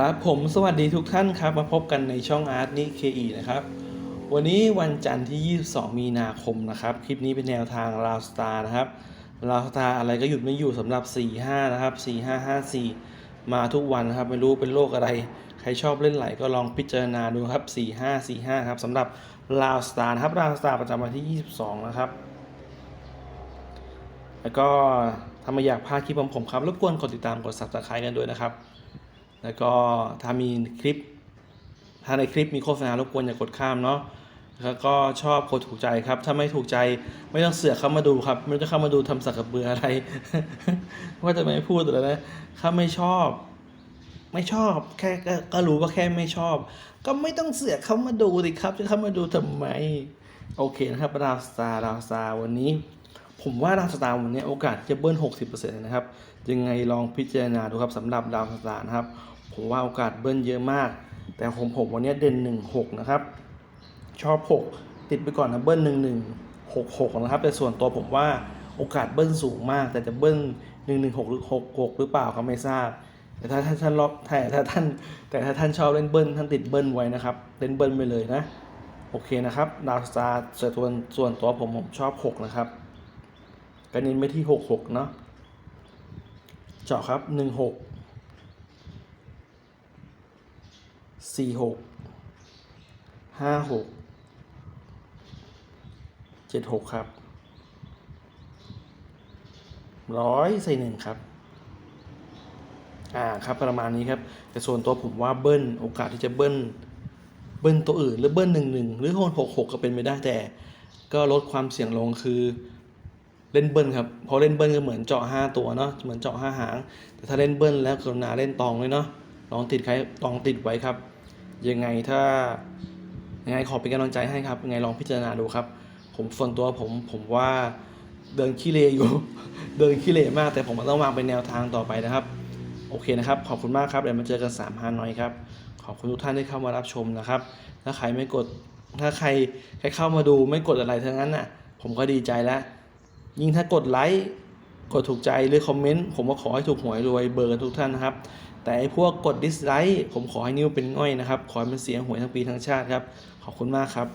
ครับผมสวัสดีทุกท่านครับ มาพบกันในช่องอาร์ตนี่เคอีนะครับ วันนี้วันจันทร์ที่ 22 มีนาคมนะครับ คลิปนี้เป็นแนวทางราวสตาร์นะครับราวสตาร์อะไรก็หยุดไม่อยู่สำหรับ 45 นะครับ 4554 มาทุกวันนะครับ ไม่รู้เป็นโรคอะไร ใครชอบเล่นไหลก็ลองพิจารณาดูครับ 4545 ครับสำหรับราวสตาร์นะครับราวสตาร์ประจำวันที่ 22 นะครับ แล้วก็ถ้าไม่อยากพลาดคลิปของผมครับรบกวนกดติดตามกด subscribe กันด้วยนะครับ แล้วก็ถ้ามีคลิป ถ้าในคลิปมีโฆษณารบกวนอย่ากดข้ามเนาะแล้วก็ชอบกดถูกใจครับ ถ้าไม่ถูกใจไม่ต้องเสือกเข้ามาดูครับ ไม่ต้องเข้ามาดูทำสักกระเบืออะไร ว่าจะไม่พูดเลยนะถ้าไม่ชอบ ไม่ชอบแค่ก็รู้ว่าแค่ไม่ชอบ ก็ไม่ต้องเสือกเข้ามาดูสิครับ จะเข้ามาดูทำไม โอเคนะครับดาวสตาร์ดาวสตาร์วันนี้ ผมว่าดาวสตาร์วันนี้โอกาสจะเบิ้ล 60%นะครับยังไงลองพิจารณาดูครับสำหรับดาวสตาร์นะครับ ผมว่าโอกาสเบิ้ลเยอะมาก แต่ของผมวันนี้เด่น 1 6 นะครับ ชอบ 6 ติดไปก่อนนะเบิ้ล1 1 6 6 นะครับ แต่ส่วนตัวผมว่าโอกาสเบิ้ลสูงมาก แต่จะเบิ้ล1 1 6 หรือ 6 6 หรือเปล่าก็ไม่ทราบ แต่ถ้าท่านท่านรอบแต่ถ้าท่าน แต่ถ้าท่านชอบเล่นเบิ้ลท่านติดเบิ้ลไว้นะครับเล่นเบิ้ลไปเลยนะโอเคนะครับดาวสตาร์ส่วนตัวส่วนตัวผมผมชอบ 6 นะครับก็เน้นไปที่ 6 6 เนาะเจาะครับ 1 6 4 6 5 6 7 6ครับร้อยใส่หนึ่งครับ อ่าครับประมาณนี้ครับ แต่ส่วนตัวผมว่าเบิ้ลโอกาสที่จะเบิ้ลเบิ้ลตัวอื่น หรือเบิ้ลหนึ่งหนึ่งหรือโหกหกหกก็เป็นไปได้แต่ ก็ลดความเสี่ยงลงคือเล่นเบิ้ลครับพราะเล่นเบิ้ลก็เหมือนเจาะห้าตัวเนาะเหมือนเจาะห้าหาง แต่ถ้าเล่นเบิ้ลแล้วกรุณาเล่นตองเลยเนาะลองติดใครลองติดไว้ครับ ยังไงถ้ายังไงขอเป็นกำลังใจให้ครับยังไงลองพิจารณาดูครับ ผมส่วนตัวผมผมว่าเดินขี้เลอยู่ เดินขี้เลมาก แต่ผมต้องวางเป็นแนวทางต่อไปนะครับ โอเคนะครับ ขอบคุณมากครับเดี๋ยวมาเจอกัน3 5น้อยครับ ขอบคุณทุกท่านที่เข้ามารับชมนะครับ ถ้าใครไม่กดถ้าใครแค่เข้ามาดูไม่กดอะไรทั้งนั้นน่ะ ผมก็ดีใจแล้ว ยิ่งถ้ากดไลค์ กดถูกใจหรือคอมเมนต์ผมก็ขอให้ถูกหวยรวยเบอร์กันทุกท่านนะครับ แต่ไอ้พวกกดดิสไลค์ผมขอให้นิ้วเป็นง่อยนะครับ ขอให้มันเสียหวยทั้งปีทั้งชาติครับ ขอบคุณมากครับ